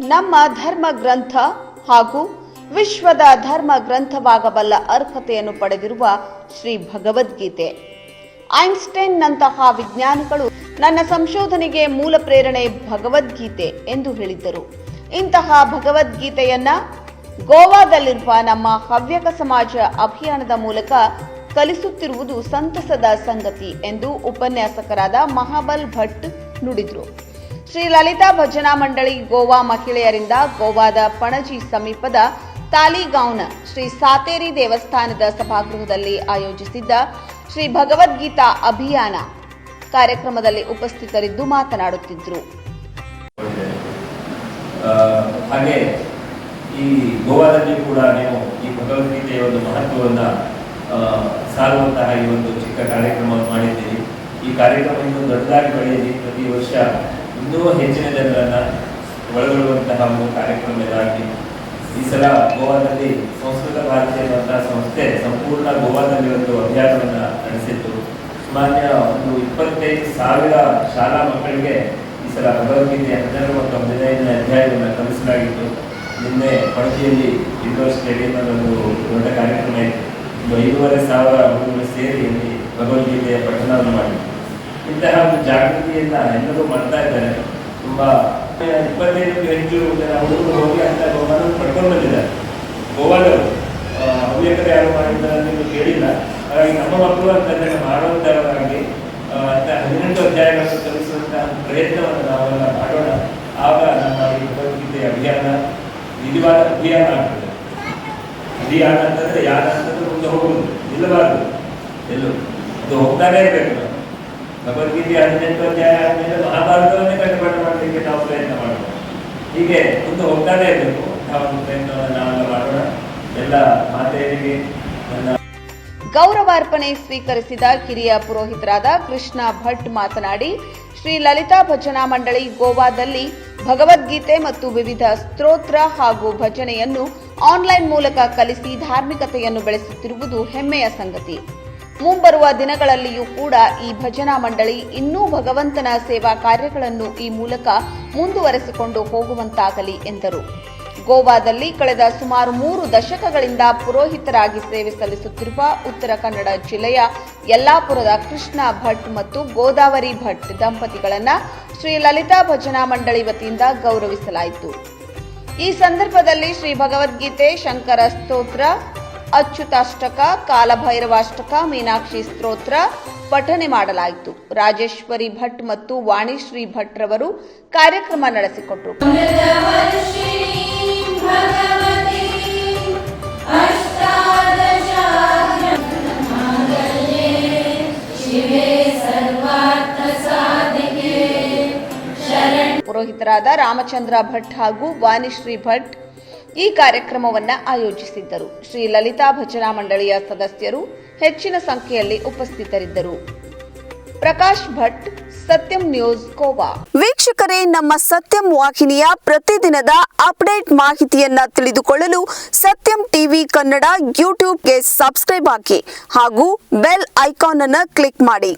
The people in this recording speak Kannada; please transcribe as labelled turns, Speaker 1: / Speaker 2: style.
Speaker 1: ನಮ್ಮ ಧರ್ಮ ಗ್ರಂಥ ಹಾಗೂ ವಿಶ್ವದ ಧರ್ಮ ಗ್ರಂಥವಾಗಬಲ್ಲ ಅರ್ಹತೆಯನ್ನು ಪಡೆದಿರುವ ಶ್ರೀ ಭಗವದ್ಗೀತೆ. ಐನ್ಸ್ಟೈನ್ನಂತಹ ವಿಜ್ಞಾನಿಗಳು ನನ್ನ ಸಂಶೋಧನೆಗೆ ಮೂಲ ಪ್ರೇರಣೆ ಭಗವದ್ಗೀತೆ ಎಂದು ಹೇಳಿದ್ದರು. ಇಂತಹ ಭಗವದ್ಗೀತೆಯನ್ನ ಗೋವಾದಲ್ಲಿರುವ ನಮ್ಮ ಹವ್ಯಕ ಸಮಾಜ ಅಭಿಯಾನದ ಮೂಲಕ ಕಲಿಸುತ್ತಿರುವುದು ಸಂತಸದ ಸಂಗತಿ ಎಂದು ಉಪನ್ಯಾಸಕರಾದ ಮಹಾಬಲ್ ಭಟ್ ನುಡಿದರು. ಶ್ರೀ ಲಲಿತಾ ಭಜನಾ ಮಂಡಳಿ ಗೋವಾ ಮಹಿಳೆಯರಿಂದ ಗೋವಾದ ಪಣಜಿ ಸಮೀಪದ ತಾಲಿಗಾಂವ್ನ ಶ್ರೀ ಸಾತೇರಿ ದೇವಸ್ಥಾನದ ಸಭಾಗೃಹದಲ್ಲಿ ಆಯೋಜಿಸಿದ್ದ ಶ್ರೀ ಭಗವದ್ಗೀತಾ ಅಭಿಯಾನ ಕಾರ್ಯಕ್ರಮದಲ್ಲಿ ಉಪಸ್ಥಿತರಿದ್ದು ಮಾತನಾಡುತ್ತಿದ್ದರು.
Speaker 2: ಹಾಗೆ ಈ ಗೋವಾದಲ್ಲಿ ಕೂಡ ನೀವು ಈ ಭಗವದ್ಗೀತೆಯ ಒಂದು ಮಹತ್ವವನ್ನು ಸಾರುವಂತಹ ಈ ಒಂದು ಚಿಕ್ಕ ಕಾರ್ಯಕ್ರಮವನ್ನು ಮಾಡಿದ್ದೀರಿ. ಈ ಕಾರ್ಯಕ್ರಮ ಇನ್ನೂ ದೊಡ್ಡದಾಗಿ ಬೆಳೆಯಲಿ. ಪ್ರತಿ ವರ್ಷ ಇನ್ನೂ ಹೆಚ್ಚಿನ ಜನರನ್ನ ಒಳಗೊಳ್ಳುವಂತಹ ಒಂದು ಕಾರ್ಯಕ್ರಮ ಇದಾಗಿ, ಈ ಸಲ ಗೋವಾದಲ್ಲಿ ಸಂಸ್ಕೃತ ಭಾರತಿ ಎನ್ನುವಂತಹ ಸಂಸ್ಥೆ ಸಂಪೂರ್ಣ ಗೋವಾದಲ್ಲಿ ಒಂದು ಅಭ್ಯಾಸವನ್ನ ನಡೆಸಿತ್ತು. ಸುಮಾರು ಒಂದು ಇಪ್ಪತ್ತೈದು ಸಾವಿರ ಶಾಲಾ ಮಕ್ಕಳಿಗೆ ಈ ಸಲ ಭಗವದ್ಗೀತೆ ಹನ್ನೆರಡು ಮತ್ತು ಹದಿನೈದನೇ ಅಧ್ಯಾಯವನ್ನು ಕಲಿಸಲಾಗಿತ್ತು. ನಿನ್ನೆ ಪಣಜಿಯಲ್ಲಿ ಇಂಡೋರ್ ಸ್ಟೇಡಿಯಂ ಒಂದು ದೊಡ್ಡ ಕಾರ್ಯಕ್ರಮ ಇತ್ತು. ಒಂದು ಐದೂವರೆ ಸಾವಿರ ಹುಡುಗರು ಸೇರಿ ಇಲ್ಲಿ ಭಗವದ್ಗೀತೆಯ ಪಠನವನ್ನು ಮಾಡಿದ್ರು. ಇಂತಹ ಒಂದು ಜಾಗೃತಿಯನ್ನ ಎಲ್ಲರೂ ಮಾಡ್ತಾ ಇದ್ದಾರೆ. ತುಂಬಾ ಇಪ್ಪತ್ತೈದಕ್ಕೂ ಹೆಚ್ಚು ಜನ ಹುಡುಗರು ಹೋಗಿ ಅಂತ ಗೋವಾನ ಪಡ್ಕೊಂಡು ಬಂದಿದ್ದಾರೆ. ಗೋವಾದವರು ಹವ್ಯಕರೆ ಯಾರು ಮಾಡಿದ್ದಾರೆ ನೀವು ಕೇಳಿಲ್ಲ. ಹಾಗಾಗಿ ನಮ್ಮ ಮಕ್ಕಳು ಅಂತಂದ್ರೆ ಅಂತ ಹದಿನೆಂಟು ಅಧ್ಯಾಯಗಳನ್ನು ಕಲಿಸುವಂತಹ ಪ್ರಯತ್ನವನ್ನು ನಾವೆಲ್ಲ ಮಾಡೋಣ. ಆಗ ನಮ್ಮ ಈ ಭಗವದ್ಗೀತೆ ಅಭಿಯಾನ ನಿಜವಾದ ಅಭಿಯಾನ ಆಗ್ತದೆ. ಅಭಿಯಾನ ಅಂತಂದ್ರೆ ಯಾರು ಅಂತಂದ್ರೆ ಮುಂದೆ ಹೋಗುದು ನಿಲ್ಲಬಾರದು. ಎಲ್ಲೂ ಅದು ಹೋಗ್ತಾನೆ ಇರಬೇಕು ಭಗವದ್ಗೀತೆ ಹದಿನೆಂಟು ಅಧ್ಯಾಯ ಆದ್ಮೇಲೆ ಮಹಾಭಾರತವನ್ನೇ ಕಟ್ಟುಪಾಠ ಮಾಡಲಿಕ್ಕೆ ನಾವು ಪ್ರಯತ್ನ ಮಾಡೋಣ ಹೀಗೆ ಮುಂದೆ ಹೋಗ್ತಾನೆ ಇರಬೇಕು. ಒಂದು ಪ್ರಯತ್ನವನ್ನು ನಾವೆಲ್ಲ ಮಾಡೋಣ. ಎಲ್ಲ ಮಾತೆಯರಿಗೆ ನನ್ನ
Speaker 1: ಗೌರವಾರ್ಪಣೆ ಸ್ವೀಕರಿಸಿದ ಕಿರಿಯ ಪುರೋಹಿತರಾದ ಕೃಷ್ಣ ಭಟ್ ಮಾತನಾಡಿ, ಶ್ರೀ ಲಲಿತಾ ಭಜನಾ ಮಂಡಳಿ ಗೋವಾದಲ್ಲಿ ಭಗವದ್ಗೀತೆ ಮತ್ತು ವಿವಿಧ ಸ್ತೋತ್ರ ಹಾಗೂ ಭಜನೆಯನ್ನು ಆನ್ಲೈನ್ ಮೂಲಕ ಕಲಿಸಿ ಧಾರ್ಮಿಕತೆಯನ್ನು ಬೆಳೆಸುತ್ತಿರುವುದು ಹೆಮ್ಮೆಯ ಸಂಗತಿ. ಮುಂಬರುವ ದಿನಗಳಲ್ಲಿಯೂ ಕೂಡ ಈ ಭಜನಾ ಮಂಡಳಿ ಇನ್ನೂ ಭಗವಂತನ ಸೇವಾ ಕಾರ್ಯಗಳನ್ನು ಈ ಮೂಲಕ ಮುಂದುವರೆಸಿಕೊಂಡು ಹೋಗುವಂತಾಗಲಿ ಎಂದರು. ಗೋವಾದಲ್ಲಿ ಕಳೆದ ಸುಮಾರು ಮೂರು ದಶಕಗಳಿಂದ ಪುರೋಹಿತರಾಗಿ ಸೇವೆ ಸಲ್ಲಿಸುತ್ತಿರುವ ಉತ್ತರ ಕನ್ನಡ ಜಿಲ್ಲೆಯ ಯಲ್ಲಾಪುರದ ಕೃಷ್ಣ ಭಟ್ ಮತ್ತು ಗೋದಾವರಿ ಭಟ್ ದಂಪತಿಗಳನ್ನು ಶ್ರೀ ಲಲಿತಾ ಭಜನಾ ಮಂಡಳಿ ವತಿಯಿಂದ ಗೌರವಿಸಲಾಯಿತು. ಈ ಸಂದರ್ಭದಲ್ಲಿ ಶ್ರೀ ಭಗವದ್ಗೀತೆ, ಶಂಕರ ಸ್ತೋತ್ರ ಅಚ್ಯುತಾಷ್ಟಕ, ಕಾಲಭೈರವಾಷ್ಟಕ, ಮೀನಾಕ್ಷಿ ಸ್ತೋತ್ರ ಪಠನೆ ಮಾಡಲಾಯಿತು. ರಾಜೇಶ್ವರಿ ಭಟ್ ಮತ್ತು ವಾಣಿಶ್ರೀ ಭಟ್ ರವರು ಕಾರ್ಯಕ್ರಮ ನಡೆಸಿಕೊಟ್ಟರು ಪುರೋಹಿತರಾದ ರಾಮಚಂದ್ರ ಭಟ್ ಹಾಗೂ ವಾಣಿಶ್ರೀ ಭಟ್ ಈ ಕಾರ್ಯಕ್ರಮವನ್ನು ಆಯೋಜಿಸಿದ್ದರು. ಶ್ರೀ ಲಲಿತಾ ಭಜನಾ ಮಂಡಳಿಯ ಸದಸ್ಯರು ಹೆಚ್ಚಿನ ಸಂಖ್ಯೆಯಲ್ಲಿ ಉಪಸ್ಥಿತರಿದ್ದರು. ಪ್ರಕಾಶ್ ಭಟ್, ಸತ್ಯಂ ನ್ಯೂಸ್ ಗೋವಾ.
Speaker 3: ವೀಕ್ಷಕರೇ, ನಮ್ಮ ಸತ್ಯಂ ವಾಹಿನಿಯ ಪ್ರತಿದಿನದ ಅಪ್ಡೇಟ್ ಮಾಹಿತಿಯನ್ನ ತಿಳಿದುಕೊಳ್ಳಲು ಸತ್ಯಂ ಟಿವಿ ಕನ್ನಡ ಯೂಟ್ಯೂಬ್ಗೆ ಸಬ್ಸ್ಕ್ರೈಬ್ ಹಾಕಿ ಹಾಗೂ ಬೆಲ್ ಐಕಾನ್ ಅನ್ನು ಕ್ಲಿಕ್ ಮಾಡಿ.